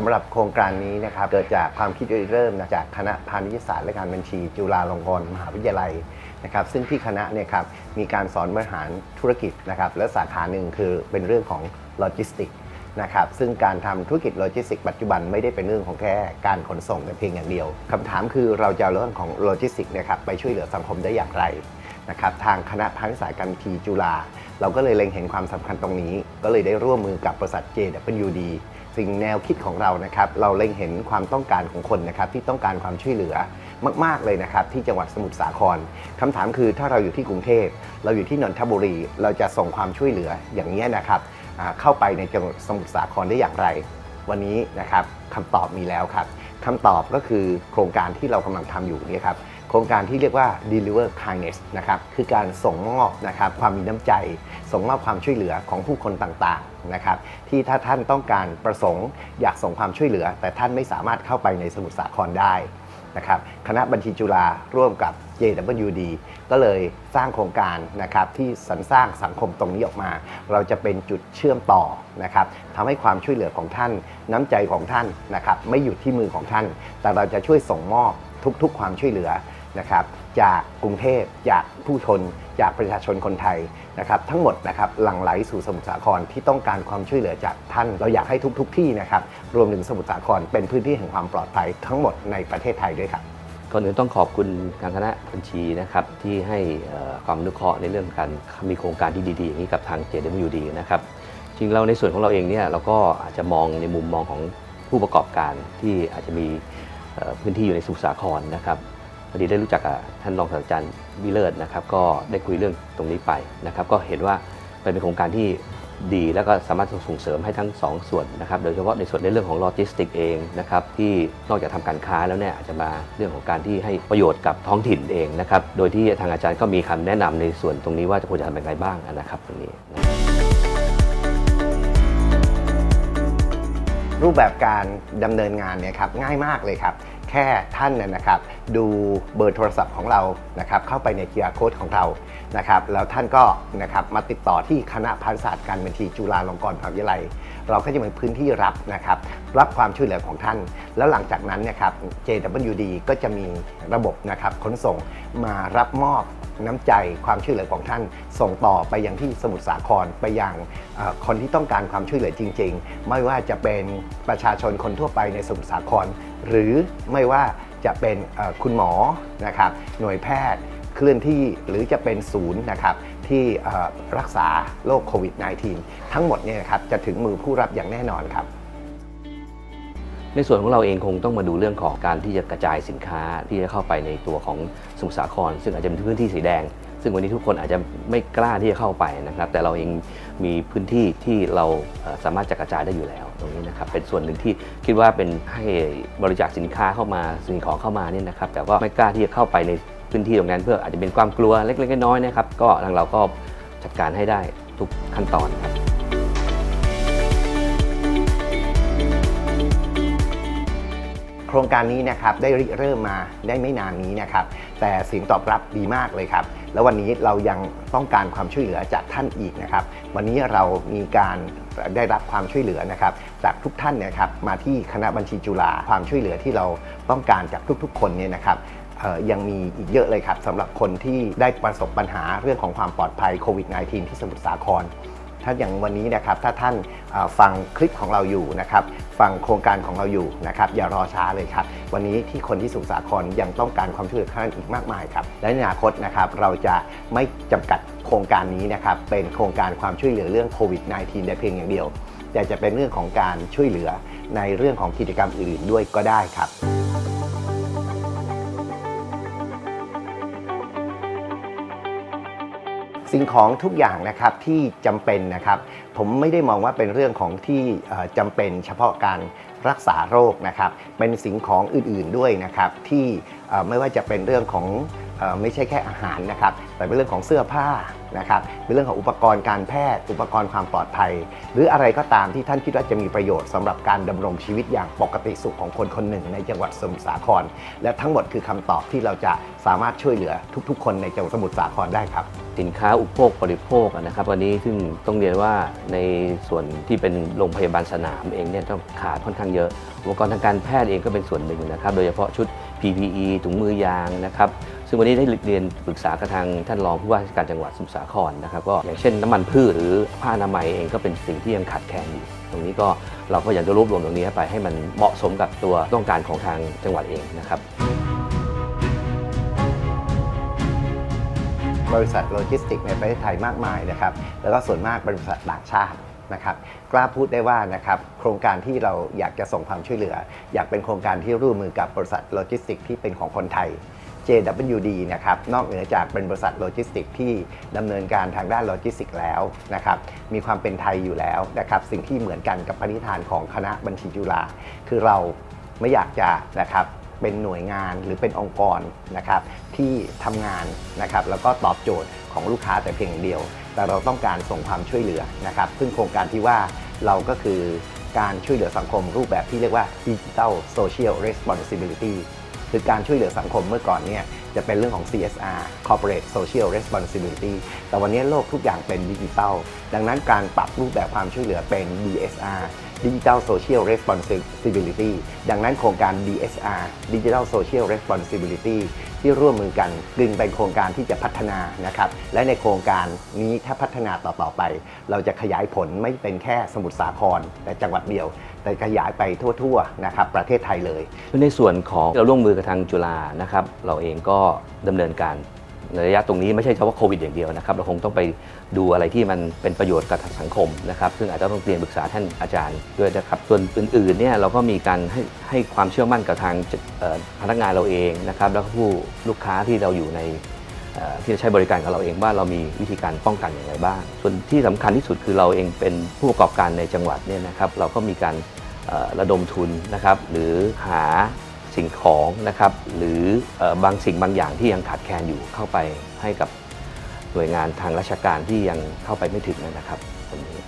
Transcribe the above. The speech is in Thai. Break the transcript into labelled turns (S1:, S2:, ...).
S1: สำหรับโครงการนี้นะครับเกิดจากความคิดริเริ่มนะจากคณะพาณิชยศาสตร์และการบัญชี จุฬาลงกรณ์มหาวิทยาลัยนะครับซึ่งที่คณะเนี่ยครับมีการสอนบริหารธุรกิจนะครับและสาขาหนึ่งคือเป็นเรื่องของโลจิสติกนะครับซึ่งการทำธุรกิจโลจิสติกส์ปัจจุบันไม่ได้เป็นเรื่องของแค่การขนส่งแต่เพียงอย่างเดียวคำถามคือเราจะเรื่องของโลจิสติกส์นะครับไปช่วยเหลือสังคมได้อย่างไรนะครับทางคณะพาณิชยศาสตร์การบัญชีจุฬาเราก็เลยเล็งเห็นความสำคัญตรงนี้ ก็เลยได้ร่วมมือกับบริษัท JWD สิ่งแนวคิดของเรานะครับ เราเล็งเห็นความต้องการของคนนะครับที่ต้องการความช่วยเหลือมาก ๆ เลยนะครับ ที่จังหวัดสมุทรสาครคำถามคือถ้าเราอยู่ที่กรุงเทพเราอยู่ที่นนทบุรี เราจะส่งความช่วยเหลืออย่างนี้นะครับเข้าไปในจังหวัดสมุทรสาครได้อย่างไร วันนี้นะครับคำตอบมีแล้วครับคำตอบก็คือโครงการที่เรากำลังทำอยู่นี่ครับ โครงการที่เรียกว่า deliver kindness นะครับคือการส่งมอบนะครับความมีน้ำใจ ส่งมอบความช่วยเหลือของผู้คนต่างๆนะครับที่ถ้าท่านต้องการประสงค์ อยากส่งความช่วยเหลือ แต่ท่านไม่สามารถเข้าไปในสมุทรสาครได้นะครับคณะบัญชีจุฬาร่วมกับ JWD ก็เลยสร้างโครงการนะครับที่สรรสร้างสังคมตรงนี้ออกมา เราจะเป็นจุดเชื่อมต่อนะครับทำให้ความช่วยเหลือของท่าน น้ำใจของท่านนะครับไม่อยู่ที่มือของท่าน แต่เราจะช่วยส่งมอบทุกๆ ความช่วยเหลือ นะครับจากกรุงเทพจากผู้ชน จากประชาชนคนไทยนะครับทั้งหมดนะครับหลั่งไหลสู่สมุทรสาครที่ต้องการความช่วยเหลือจากท่าน เราอยากให้ทุกๆที่นะครับรวมถึงสมุทรสาครเป็นพื้นที่แห่งความปลอดภัยทั้งหมดในประเทศไทยด้วยครับ
S2: ก่อนอื่นต้องขอบคุณทางคณะบัญชีนะครับที่ให้ความอนุเคราะห์ในเรื่องการมีโครงการที่ดีๆอย่างนี้กับทาง JWD นะครับจริงเราในส่วนของเราเองเนี่ยเราก็อาจจะมองในมุมมองของผู้ประกอบการที่อาจจะมีพื้นที่อยู่ในสมุทรสาครนะครับ พอดีได้รู้จักกับท่านรองศาสตราจารย์วิเลิศนะครับ ก็ได้คุยเรื่องตรงนี้ไปนะครับ ก็เห็นว่าเป็นโครงการที่ดีแล้วก็สามารถส่งเสริมให้ทั้งสองส่วนนะครับโดยเฉพาะในส่วนในเรื่องของโลจิสติกเองนะครับที่นอกจากทำการค้าแล้วเนี่ยอาจจะมาเรื่องของการที่ให้ประโยชน์กับท้องถิ่นเองนะครับโดยที่ทางอาจารย์ก็มีคำแนะนำในส่วนตรงนี้ว่าจะควรจะทำอย่างไรบ้างนะครับตรงนี้
S1: รูปแบบการดำเนินงานเนี่ยครับง่ายมากเลยครับ แค่ท่านน่นะครับดูเบอร์โทรศัพท์ของเรานะครับเข้าไปใน QR code ของเรานะครับแล้วท่านก็นะครับมาติดต่อที่คณะพันศาสตร์การบัญชีจุฬาลงกรณ์มหาวิทยาลัย เราก็จะเป็นพื้นที่รับนะครับรับความช่วยเหลือของท่าน แล้วหลังจากนั้นนะครับ JWD ก็จะมีระบบนะครับขนส่งมารับมอบ น้ำใจความช่วยเหลือของท่าน ส่งต่อไปยังที่สมุทรสาครไปยังคนที่ต้องการความช่วยเหลือจริง ๆ ไม่ว่าจะเป็นประชาชนคนทั่วไปในสมุทรสาคร หรือไม่ว่าจะเป็นคุณหมอนะครับหน่วยแพทย์เคลื่อนที่หรือจะเป็นศูนย์นะครับที่รักษาโรคโควิด -19 ทั้งหมดเนี่ยครับจะถึงมือผู้รับอย่างแน่นอนครับ
S2: ในส่วนของเราเองคงต้องมาดูเรื่องของการที่จะกระจายสินค้าที่จะเข้าไปในตัวของสมุทรสาคร ซึ่งอาจจะเป็นพื้นที่สีแดง ซึ่งวันนี้ทุกคนอาจจะไม่กล้าที่จะเข้าไปนะครับ แต่เราเองมีพื้นที่ที่เราสามารถจะกระจายได้อยู่แล้วตรงนี้นะครับเป็นส่วนหนึ่งที่คิดว่าเป็นให้บริจาคสินค้าเข้ามาสิ่งของเข้ามาเนี่ยนะครับ แต่ว่าไม่กล้าที่จะเข้าไปในพื้นที่ตรงนั้น เพื่ออาจจะเป็นความกลัวเล็กๆน้อยๆนะครับ ก็ทางเราก็จัดการให้ได้ทุกขั้นตอนครับ
S1: โครงการนี้นะครับได้ริเริ่มมาได้ไม่นานนี้นะครับ แต่เสียงตอบรับดีมากเลยครับ แล้ววันนี้เรายังต้องการความช่วยเหลือจากท่านอีกนะครับ วันนี้เรามีการได้รับความช่วยเหลือนะครับ จากทุกท่านนะครับมาที่คณะบัญชีจุฬาความช่วยเหลือที่เราต้องการจากทุกๆ คนเนี่ยนะครับยังมีอีกเยอะเลยครับสำหรับคนที่ได้ประสบปัญหาเรื่องของความปลอดภัยโควิด -19 ที่สมุทรสาคร ถ้าอย่างวันนี้นะครับถ้าท่านฟังคลิปของเราอยู่นะครับฟังโครงการของเราอยู่นะครับอย่ารอช้าเลยครับ วันนี้ที่คนที่สมุทรสาครยังต้องการความช่วยเหลือท่านอีกมากมายครับและในอนาคตนะครับเราจะไม่จำกัดโครงการนี้นะครับเป็นโครงการความช่วยเหลือเรื่องโควิด -19 ได้เพียงอย่างเดียว แต่จะเป็นเรื่องของการช่วยเหลือในเรื่องของกิจกรรมอื่นๆด้วยก็ได้ครับ สิ่งของทุกอย่างนะครับที่จำเป็นนะครับ ผมไม่ได้มองว่าเป็นเรื่องของที่เอ่อจำเป็นเฉพาะการรักษาโรคนะครับ เป็นสิ่งของอื่นๆด้วยนะครับ ที่ไม่ว่าจะเป็นเรื่องของ ไม่ใช่แค่อาหารนะครับ แต่เป็นเรื่องของเสื้อผ้านะครับ เป็นเรื่องของอุปกรณ์การแพทย์ อุปกรณ์ความปลอดภัย หรืออะไรก็ตามที่ท่านคิดว่าจะมีประโยชน์สำหรับการดำรงชีวิตอย่างปกติสุขของคนคนหนึ่ง ในจังหวัดสมุทรสาคร และทั้งหมดคือคำตอบที่เราจะสามารถช่วยเหลือทุก ๆ คนในจังหวัดสมุทรสาครได้ครับ
S2: สินค้าอุปโภคบริโภคนะครับวันนี้ซึ่งต้องเรียนว่าในส่วนที่เป็นโรงพยาบาลสนามเองเนี่ยต้องขาดค่อนข้างเยอะ อุปกรณ์ทางการแพทย์เองก็เป็นส่วนหนึ่งนะครับ โดยเฉพาะชุด PPE ถุงมือยางนะครับ ซึ่งวันนี้ได้เรียนปรึกษากับทางท่านรองผู้ว่าราชการจังหวัดสมุทรสาครนะครับก็อย่างเช่นน้ำมันพืชหรือผ้าอนามัยเองก็เป็นสิ่งที่ยังขาดแคลนอยู่ ตรงนี้ก็เราก็อยากจะรวบรวมตรงนี้ไปให้มันเหมาะสมกับตัวต้องการของทางจังหวัดเองนะครับ
S1: บริษัทโลจิสติกในประเทศไทยมากมายนะครับ แล้วก็ส่วนมากบริษัทต่างชาตินะครับ กล้าพูดได้ว่านะครับโครงการที่เราอยากจะส่งความช่วยเหลือ อยากเป็นโครงการที่ร่วมมือกับบริษัทโลจิสติกที่เป็นของคนไทย JWD นะครับนอกเหนือจากเป็นบริษัทโลจิสติกส์ที่ดำเนินการทางด้านโลจิสติกส์แล้วนะครับมีความเป็นไทยอยู่แล้วนะครับสิ่งที่เหมือนกันกับปณิธานของคณะบัญชีจุฬาคือเราไม่อยากจะนะครับเป็นหน่วยงานหรือเป็นองค์กรนะครับที่ทำงานนะครับแล้วก็ตอบโจทย์ของลูกค้าแต่เพียงอย่างเดียว แต่เราต้องการส่งความช่วยเหลือนะครับซึ่งโครงการที่ว่าเราก็คือการช่วยเหลือสังคมรูปแบบที่เรียกว่า Digital Social Responsibility คือการช่วยเหลือสังคมเมื่อก่อนเนี่ยจะเป็นเรื่องของ CSR Corporate Social Responsibility แต่วันนี้โลกทุกอย่างเป็นดิจิทัล ดังนั้นการปรับรูปแบบความช่วยเหลือเป็น DSR Digital Social Responsibility ดังนั้นโครงการ DSR Digital Social Responsibility ที่ร่วมมือกันดึงเป็นโครงการที่จะพัฒนานะครับ และในโครงการนี้ถ้าพัฒนาต่อๆไป เราจะขยายผลไม่เป็นแค่สมุทรสาครแต่จังหวัดเดียว แต่ขยายไปทั่วๆนะครับประเทศไทยเลย
S2: ในส่วนของเราร่วมมือกับทางจุฬานะครับ เราเองก็ดำเนินการ ในระยะตรงนี้ไม่ใช่เฉพาะโควิดอย่างเดียวนะครับ เราคงต้องไปดูอะไรที่มันเป็นประโยชน์กับสังคมนะครับ ซึ่งอาจจะต้องเรียนปรึกษาท่านอาจารย์ด้วยนะครับ ส่วนอื่นๆเนี่ยเราก็มีการให้ให้ความเชื่อมั่นกับทางพนักงานเราเองนะครับ แล้วก็ผู้ลูกค้าที่เราอยู่ในที่จะใช้บริการของเราเองว่าเรามีวิธีการป้องกันอย่างไรบ้าง ส่วนที่สำคัญที่สุดคือเราเองเป็นผู้ประกอบการในจังหวัดเนี่ยนะครับ เราก็มีการระดมทุนนะครับ หรือหา สิ่งของนะครับ หรือเอ่อบางสิ่งบางอย่างที่ยังขาดแคลนอยู่เข้าไปให้กับหน่วยงานทางราชการที่ยังเข้าไปไม่ถึงนะครับตรงนี้